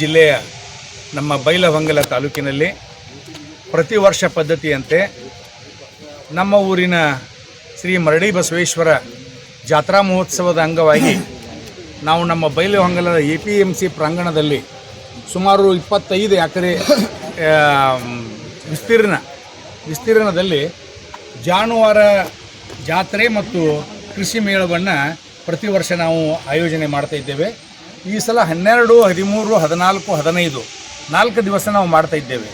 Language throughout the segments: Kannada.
ಜಿಲ್ಲೆಯ ನಮ್ಮ ಬೈಲಹೊಂಗಲ ತಾಲೂಕಿನಲ್ಲಿ ಪ್ರತಿ ವರ್ಷ ಪದ್ಧತಿಯಂತೆ ನಮ್ಮ ಊರಿನ ಶ್ರೀ ಮರಡಿ ಬಸವೇಶ್ವರ ಜಾತ್ರಾ ಮಹೋತ್ಸವದ ಅಂಗವಾಗಿ ನಾವು ನಮ್ಮ ಬೈಲಹೊಂಗಲದ ಎ ಪಿ ಎಂ ಸಿ ಪ್ರಾಂಗಣದಲ್ಲಿ ಸುಮಾರು ಇಪ್ಪತ್ತೈದು ಎಕರೆ ವಿಸ್ತೀರ್ಣ, ವಿಸ್ತೀರ್ಣದಲ್ಲಿ ಜಾನುವಾರ ಜಾತ್ರೆ ಮತ್ತು ಕೃಷಿ ಮೇಳವನ್ನು ಪ್ರತಿ ವರ್ಷ ನಾವು ಆಯೋಜನೆ ಮಾಡ್ತಾ ಇದ್ದೇವೆ. ಈ ಸಲ ಹನ್ನೆರಡು, ಹದಿಮೂರು, ಹದಿನಾಲ್ಕು, ಹದಿನೈದು. ನಾಲ್ಕು ದಿವಸ ನಾವು ಮಾಡ್ತಾ ಇದ್ದೇವೆ.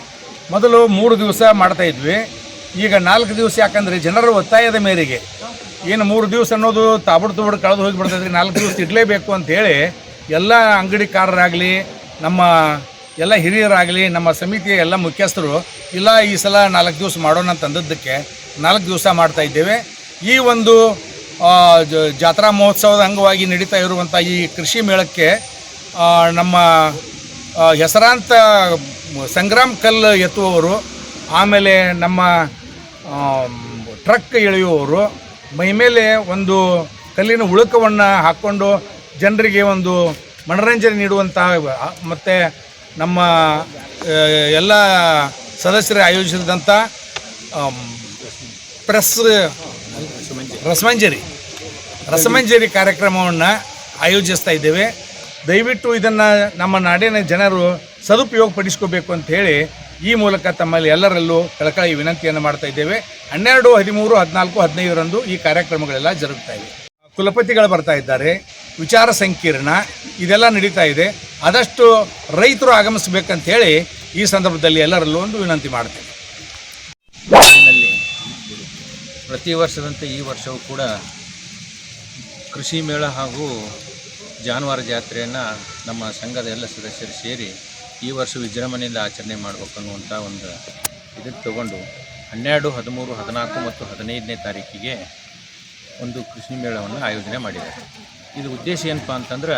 ಮೊದಲು ಮೂರು ದಿವಸ ಮಾಡ್ತಾ ಇದ್ವಿ. ಈಗ ನಾಲ್ಕು ದಿವಸ ಯಾಕಂದರೆ ಜನರ ಒತ್ತಾಯದ ಮೇರೆಗೆ. ಏನು ಮೂರು ದಿವಸ ಅನ್ನೋದು ತಾಬಡ್ ತಾಬಡ್ ಕಳೆದು ಹೋಗಿಬಿಡ್ತೈತೆ ನಾಲ್ಕು ದಿವಸ ಇಡಲೇಬೇಕು ಅಂಥೇಳಿ ಎಲ್ಲ ಅಂಗಡಿಕಾರರಾಗಲಿ, ನಮ್ಮ ಎಲ್ಲ ಹಿರಿಯರಾಗಲಿ, ನಮ್ಮ ಸಮಿತಿಯ ಎಲ್ಲ ಮುಖ್ಯಸ್ಥರು, ಇಲ್ಲ ಈ ಸಲ ನಾಲ್ಕು ದಿವಸ ಮಾಡೋಣ ಅಂತ ಅಂದದ್ದಕ್ಕೆ ನಾಲ್ಕು ದಿವಸ ಮಾಡ್ತಾ ಇದ್ದೇವೆ. ಈ ಒಂದು ಜಾತ್ರಾ ಮಹೋತ್ಸವದ ಅಂಗವಾಗಿ ನಡೀತಾ ಇರುವಂಥ ಈ ಕೃಷಿ ಮೇಳಕ್ಕೆ ನಮ್ಮ ಹೆಸರಾಂತ ಸಂಗ್ರಾಮ್ ಕಲ್ಲು ಎತ್ತುವವರು, ಆಮೇಲೆ ನಮ್ಮ ಟ್ರಕ್ ಎಳೆಯುವವರು ಮೈಮೇಲೆ ಒಂದು ಕಲ್ಲಿನ ಉಳುಕವನ್ನು ಹಾಕ್ಕೊಂಡು ಜನರಿಗೆ ಒಂದು ಮನರಂಜನೆ ನೀಡುವಂತಹ, ಮತ್ತು ನಮ್ಮ ಎಲ್ಲ ಸದಸ್ಯರು ಆಯೋಜಿಸಿದಂಥ ಪ್ರೆಸ್, ರಸಮಂಜರಿ. ರಸಮಂಜರಿ ಕಾರ್ಯಕ್ರಮವನ್ನು ಆಯೋಜಿಸ್ತಾ ಇದ್ದೇವೆ. ದಯವಿಟ್ಟು ಇದನ್ನು ನಮ್ಮ ನಾಡಿನ ಜನರು ಸದುಪಯೋಗ ಪಡಿಸ್ಕೋಬೇಕು ಅಂತ ಹೇಳಿ ಈ ಮೂಲಕ ತಮ್ಮಲ್ಲಿ ಎಲ್ಲರಲ್ಲೂ ಕಳಕಳಿ ವಿನಂತಿಯನ್ನು ಮಾಡ್ತಾ ಇದ್ದೇವೆ. ಹನ್ನೆರಡು, ಹದಿಮೂರು, ಹದಿನಾಲ್ಕು, ಹದಿನೈದರಂದು ಈ ಕಾರ್ಯಕ್ರಮಗಳೆಲ್ಲ ಜರುಗ್ತಾ ಇವೆ. ಕುಲಪತಿಗಳು ಬರ್ತಾ ಇದ್ದಾರೆ. ವಿಚಾರ ಸಂಕೀರ್ಣ ಇದೆಲ್ಲ ನಡೀತಾ ಇದೆ. ಆದಷ್ಟು ರೈತರು ಆಗಮಿಸಬೇಕಂತ ಹೇಳಿ ಈ ಸಂದರ್ಭದಲ್ಲಿ ಎಲ್ಲರಲ್ಲೂ ಒಂದು ವಿನಂತಿ ಮಾಡ್ತೇವೆ ಪ್ರತಿ ವರ್ಷದಂತೆ ಈ ವರ್ಷವೂ ಕೂಡ ಕೃಷಿ ಮೇಳ ಹಾಗೂ ಜಾನುವಾರು ಜಾತ್ರೆಯನ್ನು ನಮ್ಮ ಸಂಘದ ಎಲ್ಲ ಸದಸ್ಯರು ಸೇರಿ ಈ ವರ್ಷ ವಿಜೃಂಭಣೆಯಿಂದ ಆಚರಣೆ ಮಾಡಬೇಕು ಅನ್ನುವಂಥ ಒಂದು ಇದನ್ನು ತಗೊಂಡು ಹನ್ನೆರಡು, ಹದಿಮೂರು, ಹದಿನಾಲ್ಕು ಮತ್ತು ಹದಿನೈದನೇ ತಾರೀಕಿಗೆ ಒಂದು ಕೃಷಿ ಮೇಳವನ್ನು ಆಯೋಜನೆ ಮಾಡಿದ್ದಾರೆ. ಇದು ಉದ್ದೇಶ ಏನಪ್ಪ ಅಂತಂದ್ರೆ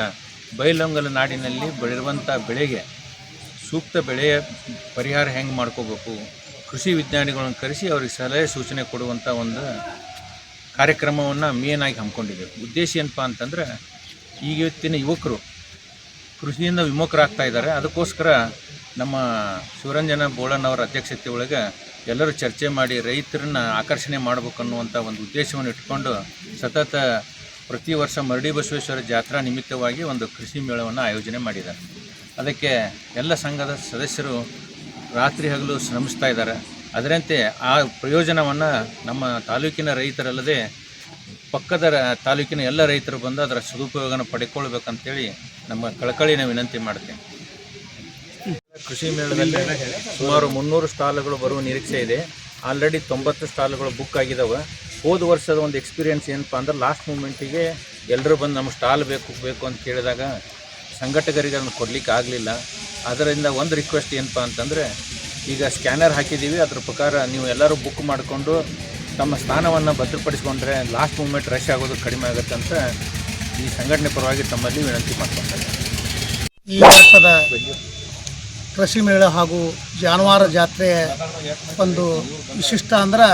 ಬೈಲೊಂಗಲ ನಾಡಿನಲ್ಲಿ ಬೆಳೆಯುವಂಥ ಬೆಳೆಗೆ ಸೂಕ್ತ ಬೆಳೆಯ ಪರಿಹಾರ ಹೆಂಗೆ ಮಾಡ್ಕೋಬೇಕು, ಕೃಷಿ ವಿಜ್ಞಾನಿಗಳನ್ನು ಕರೆಸಿ ಅವ್ರಿಗೆ ಸಲಹೆ ಸೂಚನೆ ಕೊಡುವಂಥ ಒಂದು ಕಾರ್ಯಕ್ರಮವನ್ನು ಮೇನಾಗಿ ಹಮ್ಮಿಕೊಂಡಿದ್ದೇವೆ. ಉದ್ದೇಶ ಏನಪ್ಪ ಅಂತಂದ್ರೆ ಇವತ್ತಿನ ಯುವಕರು ಕೃಷಿಯಿಂದ ವಿಮುಖರಾಗ್ತಾ ಇದ್ದಾರೆ. ಅದಕ್ಕೋಸ್ಕರ ನಮ್ಮ ಶಿವರಂಜನ ಬೋಳಣ್ಣವರ ಅಧ್ಯಕ್ಷತೆ ಒಳಗೆ ಎಲ್ಲರೂ ಚರ್ಚೆ ಮಾಡಿ ರೈತರನ್ನ ಆಕರ್ಷಣೆ ಮಾಡಬೇಕು ಅನ್ನುವಂಥ ಒಂದು ಉದ್ದೇಶವನ್ನು ಇಟ್ಕೊಂಡು ಸತತ ಪ್ರತಿ ವರ್ಷ ಮರಡಿ ಬಸವೇಶ್ವರ ಜಾತ್ರಾ ನಿಮಿತ್ತವಾಗಿ ಒಂದು ಕೃಷಿ ಮೇಳವನ್ನು ಆಯೋಜನೆ ಮಾಡಿದ್ದಾರೆ. ಅದಕ್ಕೆ ಎಲ್ಲ ಸಂಘದ ಸದಸ್ಯರು ರಾತ್ರಿ ಹಗಲು ಶ್ರಮಿಸ್ತಾ ಇದ್ದಾರೆ. ಅದರಂತೆ ಆ ಪ್ರಯೋಜನವನ್ನು ನಮ್ಮ ತಾಲೂಕಿನ ರೈತರಲ್ಲದೆ ಪಕ್ಕದ ತಾಲೂಕಿನ ಎಲ್ಲ ರೈತರು ಬಂದು ಅದರ ಸದುಪಯೋಗನ ಪಡ್ಕೊಳ್ಬೇಕಂತೇಳಿ ನಮ್ಮ ಕಳಕಳಿನ ವಿನಂತಿ ಮಾಡ್ತೀನಿ. ಕೃಷಿ ಮೇಳದಲ್ಲಿ ಸುಮಾರು ಮುನ್ನೂರು ಸ್ಟಾಲ್ಗಳು ಬರುವ ನಿರೀಕ್ಷೆ ಇದೆ. ಆಲ್ರೆಡಿ ತೊಂಬತ್ತು ಸ್ಟಾಲ್ಗಳು ಬುಕ್ ಆಗಿದ್ದಾವೆ ಹೋದ ವರ್ಷದ ಒಂದು ಎಕ್ಸ್ಪೀರಿಯನ್ಸ್ ಏನಪ್ಪ ಅಂದ್ರೆ ಲಾಸ್ಟ್ ಮೂಮೆಂಟಿಗೆ ಎಲ್ಲರೂ ಬಂದು ನಮ್ಮ ಸ್ಟಾಲ್ ಬೇಕು ಬೇಕು ಅಂತ ಕೇಳಿದಾಗ ಸಂಘಟಕರಿಗೆ ಅದನ್ನು ಕೊಡಲಿಕ್ಕೆ ಆಗಲಿಲ್ಲ. ಅದರಿಂದ ಒಂದು ರಿಕ್ವೆಸ್ಟ್ ಏನಪ್ಪ ಅಂತಂದರೆ ಈಗ ಸ್ಕ್ಯಾನರ್ ಹಾಕಿದ್ದೀವಿ, ಅದ್ರ ಪ್ರಕಾರ ನೀವು ಎಲ್ಲರೂ ಬುಕ್ ಮಾಡಿಕೊಂಡು ತಮ್ಮ ಸ್ಥಾನವನ್ನು ಭದ್ರಪಡಿಸಿಕೊಂಡ್ರೆ ಲಾಸ್ಟ್ ಮೂಮೆಂಟ್ ರಶ್ ಆಗೋದು ಕಡಿಮೆ ಆಗುತ್ತೆ ಅಂತ ಈ ಸಂಘಟನೆ ಪರವಾಗಿ ತಮ್ಮಲ್ಲಿ ವಿನಂತಿ ಮಾಡ್ಕೊತಾರೆ ಈ ವರ್ಷದ ಕೃಷಿ ಮೇಳ ಹಾಗೂ ಜಾನುವಾರು ಜಾತ್ರೆ ಒಂದು ವಿಶಿಷ್ಟ ಅಂದ್ರೆ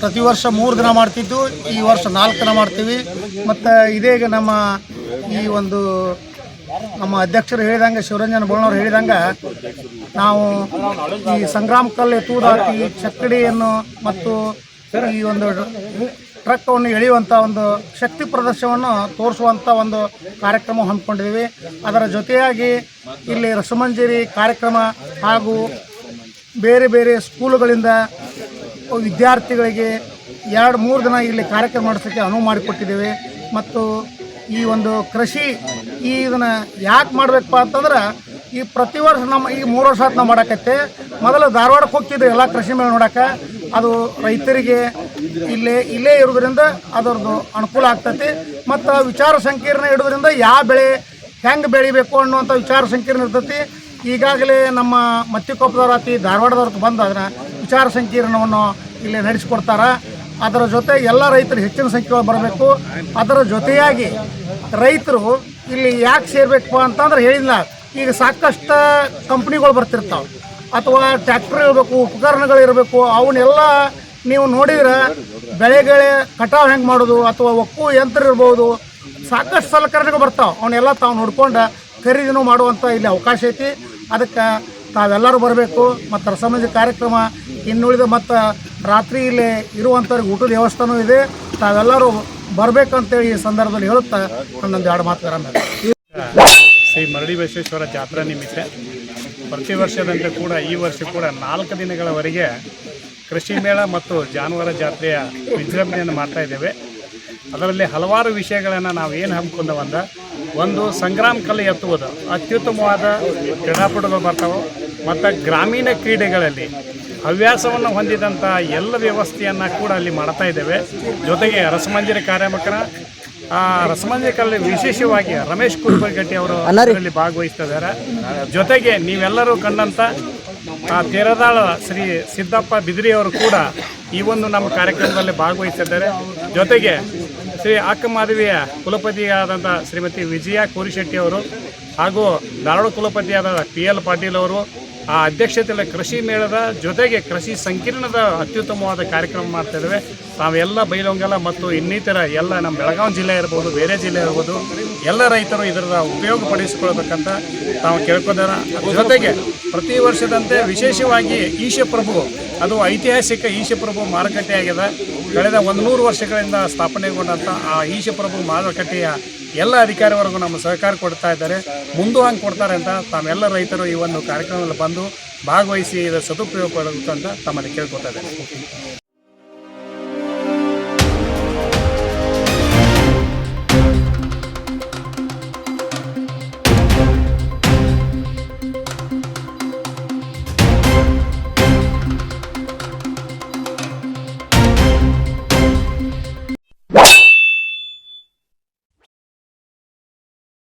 ಪ್ರತಿ ವರ್ಷ ಮೂರು ದಿನ ಮಾಡ್ತಿದ್ದು, ಈ ವರ್ಷ ನಾಲ್ಕು ದಿನ ಮಾಡ್ತೀವಿ. ಮತ್ತು ಇದೀಗ ನಮ್ಮ ಈ ಒಂದು ನಮ್ಮ ಅಧ್ಯಕ್ಷರು ಹೇಳಿದಂಗೆ, ಶಿವರಂಜನ ಬೋಳನವ್ರು ಹೇಳಿದಂಗೆ ನಾವು ಈ ಸಂಗ್ರಾಮ ಕಲ್ಲು ತೂದಾಕಿ ಚಕ್ಕಡಿಯನ್ನು ಮತ್ತು ಈ ಒಂದು ಟ್ರಕ್ಕವನ್ನು ಎಳೆಯುವಂಥ ಒಂದು ಶಕ್ತಿ ಪ್ರದರ್ಶನವನ್ನು ತೋರಿಸುವಂಥ ಒಂದು ಕಾರ್ಯಕ್ರಮ ಹಮ್ಮಿಕೊಂಡಿದ್ದೀವಿ ಅದರ ಜೊತೆಯಾಗಿ ಇಲ್ಲಿ ರಸಮಂಜರಿ ಕಾರ್ಯಕ್ರಮ ಹಾಗೂ ಬೇರೆ ಬೇರೆ ಸ್ಕೂಲುಗಳಿಂದ ವಿದ್ಯಾರ್ಥಿಗಳಿಗೆ ಎರಡು ಮೂರು ದಿನ ಇಲ್ಲಿ ಕಾರ್ಯಕ್ರಮ ನಡೆಸೋಕ್ಕೆ ಅನುವು ಮಾಡಿಕೊಟ್ಟಿದ್ದೀವಿ. ಮತ್ತು ಈ ಒಂದು ಕೃಷಿ, ಈ ಇದನ್ನು ಯಾಕೆ ಮಾಡಬೇಕಪ್ಪ ಅಂತಂದ್ರೆ, ಈ ಪ್ರತಿ ವರ್ಷ ನಮ್ಮ, ಈ ಮೂರು ವರ್ಷ ನಾವು ಮಾಡಕತ್ತೆ. ಮೊದಲು ಧಾರವಾಡಕ್ಕೆ ಹೋಗ್ತಿದ್ರು ಎಲ್ಲ ಕೃಷಿ ಮೇಲೆ ನೋಡಕ್ಕೆ ಅದು ರೈತರಿಗೆ ಇಲ್ಲೇ ಇಲ್ಲೇ ಇರೋದ್ರಿಂದ ಅದರದ್ದು ಅನುಕೂಲ ಆಗ್ತೈತಿ. ಮತ್ತು ವಿಚಾರ ಸಂಕೀರ್ಣ ಇಡೋದ್ರಿಂದ ಯಾವ ಬೆಳೆ ಹೆಂಗೆ ಬೆಳಿಬೇಕು ಅನ್ನುವಂಥ ವಿಚಾರ ಸಂಕೀರ್ಣ ಇರ್ತೈತಿ. ಈಗಾಗಲೇ ನಮ್ಮ ಮತ್ತಿಕೊಪ್ಪದವ್ರ ಆತಿ ಧಾರವಾಡದವ್ರು ಬಂದು ಅದನ್ನು ವಿಚಾರ ಸಂಕೀರ್ಣವನ್ನು ಇಲ್ಲಿ ನಡೆಸಿಕೊಡ್ತಾರೆ. ಅದರ ಜೊತೆ ಎಲ್ಲ ರೈತರು ಹೆಚ್ಚಿನ ಸಂಖ್ಯೆಯೊಳಗೆ ಬರಬೇಕು. ಅದರ ಜೊತೆಯಾಗಿ ರೈತರು ಇಲ್ಲಿ ಯಾಕೆ ಸೇರ್ಬೇಕು ಅಂತಂದ್ರೆ ಹೇಳಿಲ್ಲ ಈಗ ಸಾಕಷ್ಟು ಕಂಪ್ನಿಗಳು ಬರ್ತಿರ್ತಾವೆ. ಅಥವಾ ಟ್ಯಾಕ್ಟ್ರ್ ಇರಬೇಕು, ಉಪಕರಣಗಳು ಇರಬೇಕು, ಅವನ್ನೆಲ್ಲ ನೀವು ನೋಡಿದ್ರೆ ಬೆಳೆಗಳೇ ಕಟಾವು ಹೆಂಗೆ ಮಾಡೋದು, ಅಥವಾ ಒಕ್ಕು ಯಂತ್ರ ಇರ್ಬೋದು, ಸಾಕಷ್ಟು ಸಲಕರಣೆಗಳು ಬರ್ತಾವೆ. ಅವನ್ನೆಲ್ಲ ತಾವು ನೋಡ್ಕೊಂಡು ಖರೀದಿನೂ ಮಾಡುವಂಥ ಇಲ್ಲಿ ಅವಕಾಶ ಐತಿ. ಅದಕ್ಕೆ ತಾವೆಲ್ಲರೂ ಬರಬೇಕು. ಮತ್ತು ರಸಮಂಜ ಕಾರ್ಯಕ್ರಮ ಇನ್ನುಳಿದ ಮತ್ತು ರಾತ್ರಿ ಇಲ್ಲಿ ಇರುವಂಥವ್ರಿಗೆ ಊಟದ ವ್ಯವಸ್ಥೆನೂ ಇದೆ. ತಾವೆಲ್ಲರೂ ಬರಬೇಕಂತೇಳಿ ಈ ಸಂದರ್ಭದಲ್ಲಿ ಹೇಳುತ್ತಾ ನನ್ನೊಂದು ಎರಡು ಮಾತುಗಳನ್ನು ಶ್ರೀ ಮರಡಿ ಬಸವೇಶ್ವರ ಜಾತ್ರಾ ನಿಮಿತ್ತ ಪ್ರತಿ ವರ್ಷದಂತೆ ಕೂಡ ಈ ವರ್ಷ ಕೂಡ ನಾಲ್ಕು ದಿನಗಳವರೆಗೆ ಕೃಷಿ ಮೇಳ ಮತ್ತು ಜಾನುವಾರು ಜಾತ್ರೆಯ ವಿಜೃಂಭಣೆಯನ್ನು ಮಾಡ್ತಾ ಇದ್ದೇವೆ. ಅದರಲ್ಲಿ ಹಲವಾರು ವಿಷಯಗಳನ್ನು ನಾವು ಏನು ಹಮ್ಮಿಕೊಂಡವಂದ ಒಂದು ಸಂಗ್ರಾಮ್ ಕಲೆ ಎತ್ತುವುದು. ಅತ್ಯುತ್ತಮವಾದ ಕ್ರೀಡಾಪಟುಗಳು ಬರ್ತಾವೆ. ಮತ್ತು ಗ್ರಾಮೀಣ ಕ್ರೀಡೆಗಳಲ್ಲಿ ಹವ್ಯಾಸವನ್ನು ಹೊಂದಿದಂಥ ಎಲ್ಲ ವ್ಯವಸ್ಥೆಯನ್ನು ಕೂಡ ಅಲ್ಲಿ ಮಾಡ್ತಾ ಇದ್ದೇವೆ. ಜೊತೆಗೆ ರಸಮಂಜರಿ ಕಾರ್ಯಕ್ರಮ ಆ ರಸಮಂಜಕಲ್ಲಿ ವಿಶೇಷವಾಗಿ ರಮೇಶ್ ಕುರ್ಬಗಟ್ಟಿ ಅವರು ಅಲ್ಲಿ ಭಾಗವಹಿಸ್ತಿದ್ದಾರೆ. ಜೊತೆಗೆ ನೀವೆಲ್ಲರೂ ಕಂಡಂಥ ಆ ತೇರದಾಳ ಶ್ರೀ ಸಿದ್ದಪ್ಪ ಬಿದ್ರಿಯವರು ಕೂಡ ಈ ಒಂದು ನಮ್ಮ ಕಾರ್ಯಕ್ರಮದಲ್ಲಿ ಭಾಗವಹಿಸಿದ್ದಾರೆ. ಜೊತೆಗೆ ಶ್ರೀ ಅಕ್ಕಮಾಧವಿಯ ಕುಲಪತಿಯಾದಂಥ ಶ್ರೀಮತಿ ವಿಜಯ ಕೋರಿಶೆಟ್ಟಿ ಅವರು ಹಾಗೂ ಧಾರವಾಡ ಕುಲಪತಿಯಾದ ಪಿ ಎಲ್ ಪಾಟೀಲ್ ಅವರು ಆ ಅಧ್ಯಕ್ಷತೆಯಲ್ಲಿ ಕೃಷಿ ಮೇಳದ ಜೊತೆಗೆ ಕೃಷಿ ಸಂಕೀರ್ಣದ ಅತ್ಯುತ್ತಮವಾದ ಕಾರ್ಯಕ್ರಮ ಮಾಡ್ತಾ ಇದ್ದೇವೆ ತಾವೆಲ್ಲ ಬೈಲೊಂಗಲ ಮತ್ತು ಇನ್ನಿತರ ಎಲ್ಲ ನಮ್ಮ ಬೆಳಗಾವಿ ಜಿಲ್ಲೆ ಇರ್ಬೋದು, ಬೇರೆ ಜಿಲ್ಲೆ ಇರ್ಬೋದು, ಎಲ್ಲ ರೈತರು ಇದರ ಉಪಯೋಗ ಪಡಿಸಿಕೊಳ್ಬೇಕಂತ ತಾವು ಕೇಳ್ಕೊದಾರ ಜೊತೆಗೆ ಪ್ರತಿ ವರ್ಷದಂತೆ ವಿಶೇಷವಾಗಿ ಈಶಪ್ರಭು ಅದು ಐತಿಹಾಸಿಕ ಈಶಪ್ರಭು ಮಾರುಕಟ್ಟೆ ಆಗಿದೆ. ಕಳೆದ ಒಂದು ನೂರು ವರ್ಷಗಳಿಂದ ಸ್ಥಾಪನೆಗೊಂಡಂಥ ಆ ಈಶಪ್ರಭು ಮಾರುಕಟ್ಟೆಯ ಎಲ್ಲ ಅಧಿಕಾರಿವರೆಗೂ ನಮ್ಮ ಸಹಕಾರ ಕೊಡ್ತಾ ಇದ್ದಾರೆ. ಮುಂದೂ ಹಂಗೆ ಕೊಡ್ತಾರೆ ಅಂತ ತಾವೆಲ್ಲ ರೈತರು ಈ ಒಂದು ಕಾರ್ಯಕ್ರಮದಲ್ಲಿ ಬಂದು ಭಾಗವಹಿಸಿ ಇದರ ಸದುಪಯೋಗ ಪಡೆದಂತ ತಮ್ಮಲ್ಲಿ ಕೇಳ್ಕೊತಾ ಇದ್ದಾರೆ.